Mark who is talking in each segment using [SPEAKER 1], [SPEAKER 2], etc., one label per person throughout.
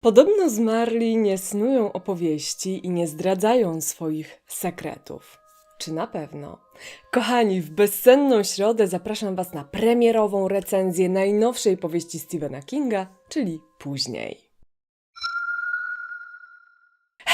[SPEAKER 1] Podobno zmarli nie snują opowieści i nie zdradzają swoich sekretów. Czy na pewno? Kochani, w bezsenną środę zapraszam Was na premierową recenzję najnowszej powieści Stephena Kinga, czyli Później.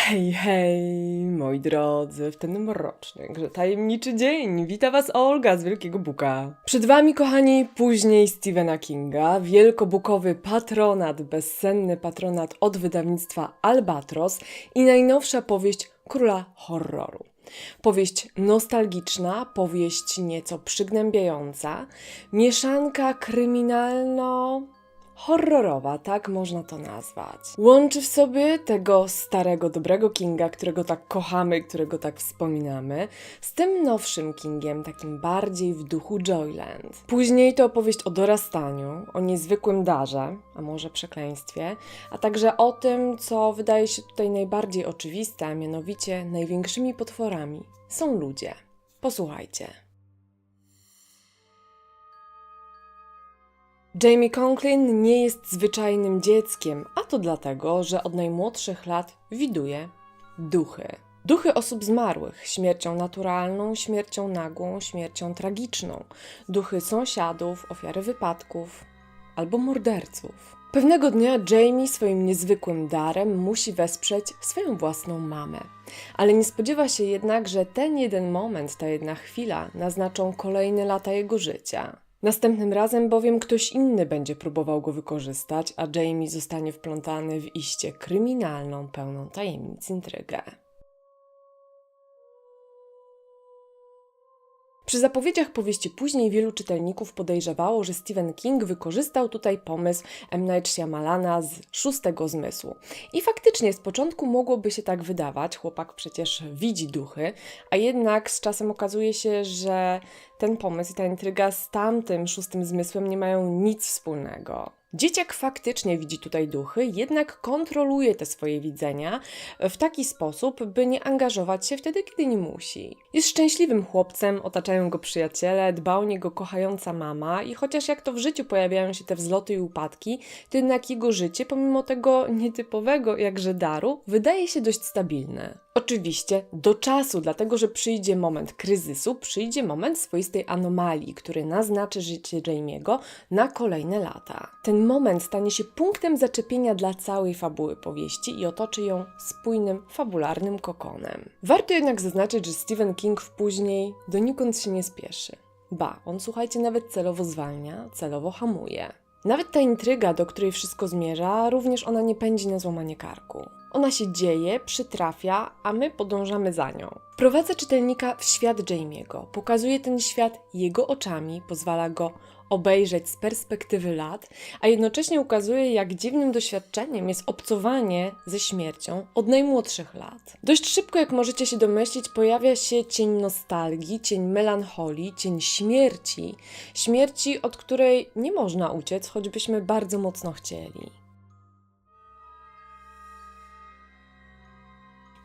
[SPEAKER 1] Hej, hej, moi drodzy, w ten mroczny, grze tajemniczy dzień. Wita Was Olga z Wielkiego Buka. Przed Wami, kochani, później Stephena Kinga, wielkobukowy patronat, bezsenny patronat od wydawnictwa Albatros i najnowsza powieść Króla Horroru. Powieść nostalgiczna, powieść nieco przygnębiająca, mieszanka kryminalno horrorowa, tak można to nazwać. Łączy w sobie tego starego, dobrego Kinga, którego tak kochamy, którego tak wspominamy, z tym nowszym Kingiem, takim bardziej w duchu Joyland. Później to opowieść o dorastaniu, o niezwykłym darze, a może przekleństwie, a także o tym, co wydaje się tutaj najbardziej oczywiste, a mianowicie największymi potworami są ludzie. Posłuchajcie. Jamie Conklin nie jest zwyczajnym dzieckiem, a to dlatego, że od najmłodszych lat widuje duchy. Duchy osób zmarłych, śmiercią naturalną, śmiercią nagłą, śmiercią tragiczną, duchy sąsiadów, ofiary wypadków albo morderców. Pewnego dnia Jamie swoim niezwykłym darem musi wesprzeć swoją własną mamę. Ale nie spodziewa się jednak, że ten jeden moment, ta jedna chwila naznaczą kolejne lata jego życia. Następnym razem bowiem ktoś inny będzie próbował go wykorzystać, a Jamie zostanie wplątany w iście kryminalną, pełną tajemnic intrygę. Przy zapowiedziach powieści później wielu czytelników podejrzewało, że Stephen King wykorzystał tutaj pomysł M. Night Shyamalana z szóstego zmysłu. I faktycznie z początku mogłoby się tak wydawać, chłopak przecież widzi duchy, a jednak z czasem okazuje się, że ten pomysł i ta intryga z tamtym szóstym zmysłem nie mają nic wspólnego. Dzieciak faktycznie widzi tutaj duchy, jednak kontroluje te swoje widzenia w taki sposób, by nie angażować się wtedy, kiedy nie musi. Jest szczęśliwym chłopcem, otaczają go przyjaciele, dba o niego kochająca mama i chociaż jak to w życiu pojawiają się te wzloty i upadki, to jednak jego życie, pomimo tego nietypowego jakże daru, wydaje się dość stabilne. Oczywiście do czasu, dlatego że przyjdzie moment kryzysu, przyjdzie moment swoistej anomalii, który naznaczy życie Jamie'ego na kolejne lata. Ten moment stanie się punktem zaczepienia dla całej fabuły powieści i otoczy ją spójnym, fabularnym kokonem. Warto jednak zaznaczyć, że Stephen King w później donikąd się nie spieszy. Ba, on słuchajcie, nawet celowo zwalnia, celowo hamuje. Nawet ta intryga, do której wszystko zmierza, również ona nie pędzi na złamanie karku. Ona się dzieje, przytrafia, a my podążamy za nią. Wprowadza czytelnika w świat Jamie'ego, pokazuje ten świat jego oczami, pozwala go obejrzeć z perspektywy lat, a jednocześnie ukazuje, jak dziwnym doświadczeniem jest obcowanie ze śmiercią od najmłodszych lat. Dość szybko, jak możecie się domyślić, pojawia się cień nostalgii, cień melancholii, cień śmierci. Śmierci, od której nie można uciec, choćbyśmy bardzo mocno chcieli.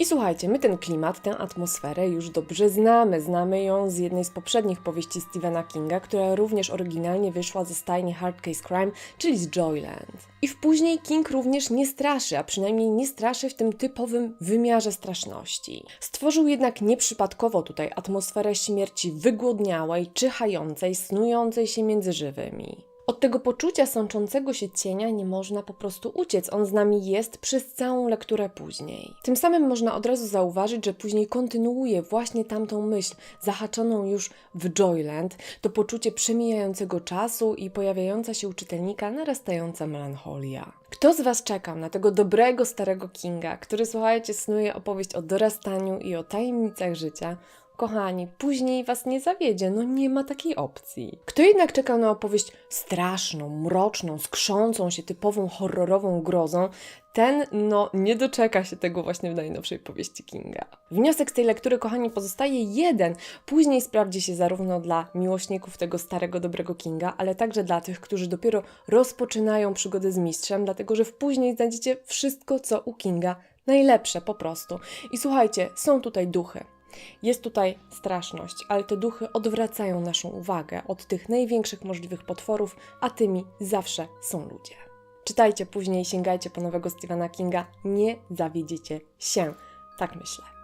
[SPEAKER 1] I słuchajcie, my ten klimat, tę atmosferę już dobrze znamy. Znamy ją z jednej z poprzednich powieści Stephena Kinga, która również oryginalnie wyszła ze stajni Hard Case Crime, czyli z Joyland. I w później King również nie straszy, a przynajmniej nie straszy w tym typowym wymiarze straszności. Stworzył jednak nieprzypadkowo tutaj atmosferę śmierci wygłodniałej, czyhającej, snującej się między żywymi. Od tego poczucia sączącego się cienia nie można po prostu uciec. On z nami jest przez całą lekturę później. Tym samym można od razu zauważyć, że później kontynuuje właśnie tamtą myśl, zahaczoną już w Joyland, to poczucie przemijającego czasu i pojawiająca się u czytelnika narastająca melancholia. Kto z Was czekał na tego dobrego starego Kinga, który słuchajcie, snuje opowieść o dorastaniu i o tajemnicach życia, Kochani, później was nie zawiedzie, no nie ma takiej opcji. Kto jednak czekał na opowieść straszną, mroczną, skrzącą się typową horrorową grozą, ten no nie doczeka się tego właśnie w najnowszej powieści Kinga. Wniosek z tej lektury, kochani, pozostaje jeden. Później sprawdzi się zarówno dla miłośników tego starego, dobrego Kinga, ale także dla tych, którzy dopiero rozpoczynają przygodę z mistrzem, dlatego że w później znajdziecie wszystko, co u Kinga najlepsze po prostu. I słuchajcie, są tutaj duchy. Jest tutaj straszność, ale te duchy odwracają naszą uwagę od tych największych możliwych potworów, a tymi zawsze są ludzie. Czytajcie później, sięgajcie po nowego Stephena Kinga, nie zawiedziecie się. Tak myślę.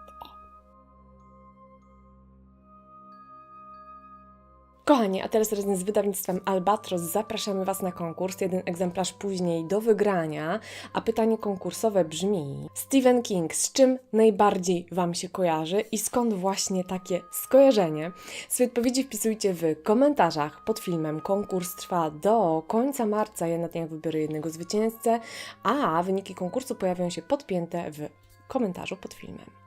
[SPEAKER 1] Kochani, a teraz razem z wydawnictwem Albatros zapraszamy Was na konkurs. Jeden egzemplarz później do wygrania. A pytanie konkursowe brzmi: Stephen King, z czym najbardziej Wam się kojarzy i skąd właśnie takie skojarzenie? Swoje odpowiedzi wpisujcie w komentarzach pod filmem. Konkurs trwa do końca marca. Ja na wybiorę jednego zwycięzcę, a wyniki konkursu pojawią się podpięte w komentarzu pod filmem.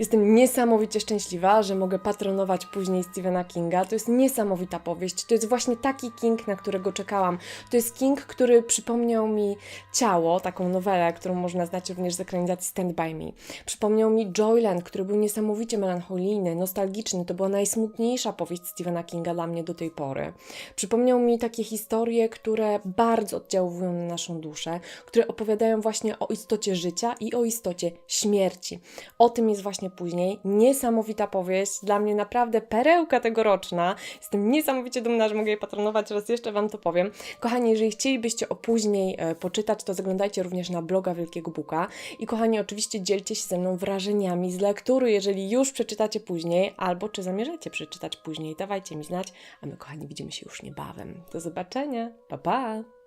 [SPEAKER 1] Jestem niesamowicie szczęśliwa, że mogę patronować później Stephena Kinga. To jest niesamowita powieść. To jest właśnie taki King, na którego czekałam. To jest King, który przypomniał mi Ciało, taką nowelę, którą można znać również z ekranizacji Stand By Me. Przypomniał mi Joyland, który był niesamowicie melancholijny, nostalgiczny. To była najsmutniejsza powieść Stephena Kinga dla mnie do tej pory. Przypomniał mi takie historie, które bardzo oddziałują na naszą duszę, które opowiadają właśnie o istocie życia i o istocie śmierci. O tym jest właśnie później. Niesamowita powieść, dla mnie naprawdę perełka tegoroczna. Jestem niesamowicie dumna, że mogę jej patronować, raz jeszcze Wam to powiem. Kochani, jeżeli chcielibyście o później e, poczytać, to zaglądajcie również na bloga Wielkiego Buka. I kochani, oczywiście dzielcie się ze mną wrażeniami z lektury, jeżeli już przeczytacie później, albo czy zamierzacie przeczytać później. Dawajcie mi znać, a my, kochani, widzimy się już niebawem. Do zobaczenia. Pa, pa!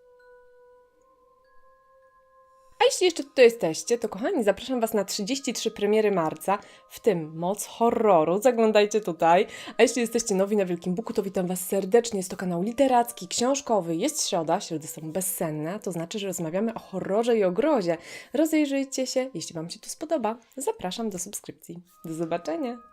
[SPEAKER 1] A jeśli jeszcze tutaj jesteście, to kochani, zapraszam Was na 33 premiery marca, w tym Moc Horroru. Zaglądajcie tutaj. A jeśli jesteście nowi na Wielkim Buku, to witam Was serdecznie. Jest to kanał literacki, książkowy. Jest środa, środy są bezsenne, to znaczy, że rozmawiamy o horrorze i o grozie. Rozejrzyjcie się, jeśli Wam się to spodoba. Zapraszam do subskrypcji. Do zobaczenia.